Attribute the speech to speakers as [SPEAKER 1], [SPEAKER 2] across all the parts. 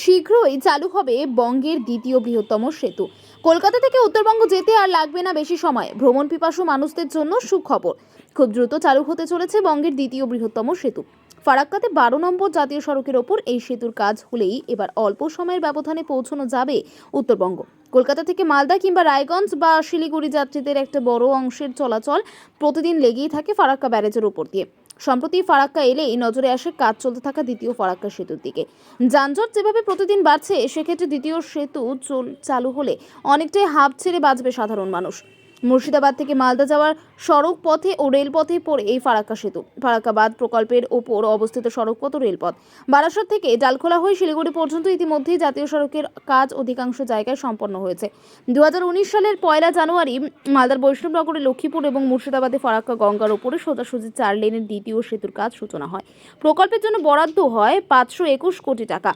[SPEAKER 1] শীঘ্রই চালু হবে বঙ্গের দ্বিতীয় বৃহত্তম সেতু। কলকাতা থেকে উত্তরবঙ্গ যেতে আর লাগবে না বেশি সময়। ভ্রমণ পিপাসু মানুষদের জন্য সুখবর। খুব দ্রুত চালু হতে চলেছে বঙ্গের দ্বিতীয় বৃহত্তম সেতু। ফারাক্কাতে বারো নম্বর জাতীয় সড়কের ওপর এই সেতুর কাজ হলেই এবার অল্প সময়ের ব্যবধানে পৌঁছানো যাবে উত্তরবঙ্গ। কলকাতা থেকে মালদা কিংবা রায়গঞ্জ বা শিলিগুড়ি যাত্রীদের একটা বড় অংশের চলাচল প্রতিদিন লেগেই থাকে ফারাক্কা ব্যারেজের উপর দিয়ে। সম্প্রতি ফারাক্কা এলেই নজরে আসে কাজ চলতে থাকা দ্বিতীয় ফারাক্কা সেতুর দিকে। যানজট যেভাবে প্রতিদিন বাড়ছে, সেক্ষেত্রে দ্বিতীয় সেতু চল- হলে অনেকটাই হাফ ছেড়ে বাঁচবে সাধারণ মানুষ। মুর্শিদাবাদ থেকে মালদা যাওয়ার সড়ক পথে ও রেলপথে পড়ে এই ফারাক্কা সেতু। ফারাক্কাবাদ প্রকল্পের ওপর অবস্থিত সড়কপথ ও রেলপথ। বারাসত থেকে ডালখোলা হয়ে শিলিগুড়ি পর্যন্ত ইতিমধ্যেই জাতীয় সড়কের কাজ অধিকাংশ জায়গায় সম্পন্ন হয়েছে। দু হাজার উনিশ সালের পয়লা জানুয়ারি মালদার বৈষ্ণবনগরে লক্ষ্মীপুর এবং মুর্শিদাবাদে ফারাক্কা গঙ্গার ওপরে সোজাসুজি চার লেনের দ্বিতীয় সেতুর কাজ সূচনা হয়। প্রকল্পের জন্য বরাদ্দ হয় পাঁচশো একুশ কোটি টাকা।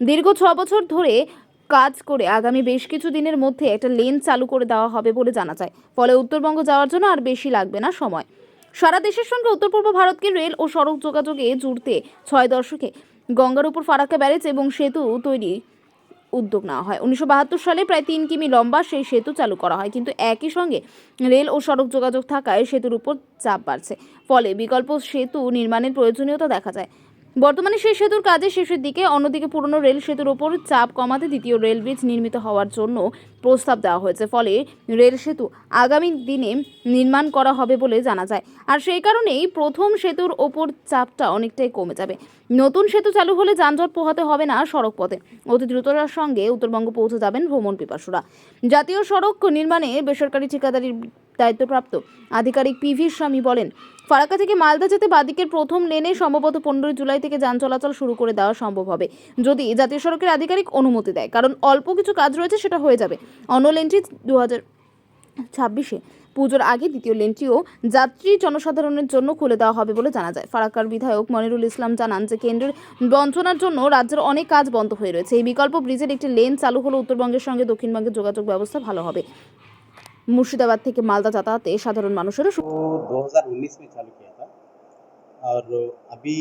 [SPEAKER 1] দীর্ঘ ছ বছর ধরে কাজ করে আগামী বেশ কিছু দিনের মধ্যে একটা লেন চালু করে দেওয়া হবে বলে জানা যায়। ফলে উত্তরবঙ্গ যাওয়ার জন্য আর বেশি লাগবে না সময়। সারা দেশের সঙ্গে উত্তর পূর্ব ভারতকে রেল ও সড়ক যোগাযোগে জুড়তে ছয় দশকে গঙ্গার উপর ফারাক্কা ব্যারেজ এবং সেতু তৈরি উদ্যোগ নেওয়া হয়। উনিশশো বাহাত্তর সালে প্রায় তিন কিমি লম্বা সেই সেতু চালু করা হয়। কিন্তু একই সঙ্গে রেল ও সড়ক যোগাযোগ থাকায় সেতুর উপর চাপ বাড়ছে। ফলে বিকল্প সেতু নির্মাণের প্রয়োজনীয়তা দেখা যায়। বর্তমানে সেই সেতুর কাজের শেষের দিকে, অন্যদিকে পুরনো রেল সেতুর ওপর চাপ কমাতে দ্বিতীয় রেল ব্রিজ নির্মিত হওয়ার জন্য প্রস্তাব দেওয়া হয়েছে। ফলে রেল সেতু আগামী দিনে নির্মাণ করা হবে বলে জানা যায়। আর সেই কারণেই প্রথম সেতুর ওপর চাপটা অনেকটাই কমে যাবে। নতুন সেতু চালু হলে যানজট পোহাতে হবে না সড়ক পথে। অতি দ্রুততার সঙ্গে উত্তরবঙ্গ পৌঁছে যাবেন ভ্রমণ পিপাসুরা। জাতীয় সড়ক নির্মাণে বেসরকারি ঠিকাদারির দায়িত্বপ্রাপ্ত। আধিকারিক পিভি স্বামী বলেন, ফারাক্কা থেকে মালদা যেতে বাদিকের প্রথম লেনে সম্ভবত পনেরোই জুলাই থেকে যান চলাচল শুরু করে দেওয়া সম্ভব হবে। যদি জাতীয় সড়কের আধিকারিক অনুমতি দেয়, কারণ অল্প কিছু কাজ রয়েছে, সেটা হয়ে যাবে। অন্য লেনটি দু হাজার ছাব্বিশে পুজোর আগে দ্বিতীয় লেনটিও যাত্রী জনসাধারণের জন্য খুলে দেওয়া হবে বলে জানা যায়। ফারাক্কার বিধায়ক মনিরুল ইসলাম জানান যে, কেন্দ্রের বঞ্চনার জন্য রাজ্যের অনেক কাজ বন্ধ হয়ে রয়েছে। এই বিকল্প ব্রিজের একটি লেন চালু হলে উত্তরবঙ্গের সঙ্গে দক্ষিণবঙ্গের যোগাযোগ ব্যবস্থা ভালো হবে। মুর্শিদাবাদ থেকে মালদা যাতায়াতে সাধারণ মানুষেরও সু-
[SPEAKER 2] वो 2019 में चालू किया था और अभी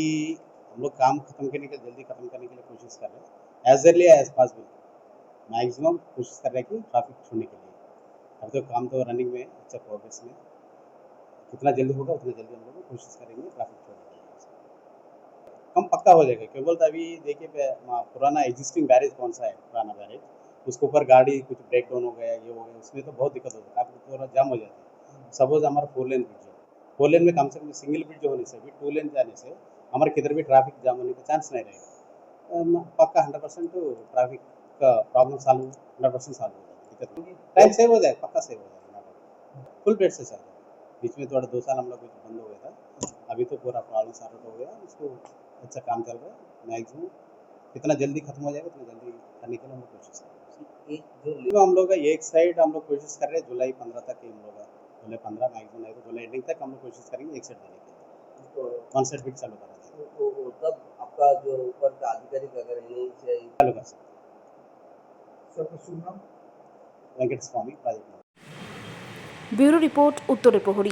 [SPEAKER 2] हम लोग काम खत्म करने के जल्दी खत्म करने के लिए कोशिश कर रहे हैं as early as possible maximum कोशिश कर रहे हैं कि ट्रैफिक छोड़ने के लिए अब तो काम तो रनिंग में है, अच्छा प्रोग्रेस में कितना जल्दी होगा उतना जल्दी हम लोग कोशिश करेंगे ट्रैफिक छोड़ने के लिए कम पक्का हो जाएगा केवल तो अभी देखिए पे- मा- पुराना एग्जिस्टिंग बैरेज कौन सा है पुराना बैरेज उसके ऊपर गाड़ी, कुछ ब्रेक डाउन हो गया, ये हो गया, उसमें तो बहुत दिक्कत होती है। काफ़ी पूरा जाम हो जाता है। सपोज़ हमारा फोर लेन ब्रिज है। फोर लेन में कम से कम सिंगल ब्रिज होने से भी टू लेन जाने से हमारे किधर भी ट्रैफ़िक जाम होने का चांस नहीं रहेगा। पक्का हंड्रेड परसेंट ट्रैफ़िक का problem solve hundred percent solve हो जाएगा, दिक्कत टाइम सेव हो जाएगा, पक्का सेव हो जाएगा फुल बेड से चल बीच में थोड़ा दो साल हम लोग बंद हो गया था। अभी तो पूरा प्रॉब्लम सॉल्व हो गया, उसको अच्छा काम चल रहा है मैक्सिमम कितना जल्दी खत्म हो जाएगा, उतना जल्दी करने के लिए हम कोशिश कर हैं तो हम लोग एक साइड हम लोग कोशिश कर रहे हैं जुलाई पंद्रह तक हम लोग जुलाई पंद्रह मैक्सिमम है जुलाई एंडिंग तक हम लोग कोशिश करेंगे एक साइड देने की कॉन्सर्ट भी चालू करना देंगे
[SPEAKER 3] तो, तो, तब आपका जो ऊपर का आधिकारिक अगर
[SPEAKER 2] चालू कर सकते Venkat Swami project
[SPEAKER 1] bureau report Uttar Prahari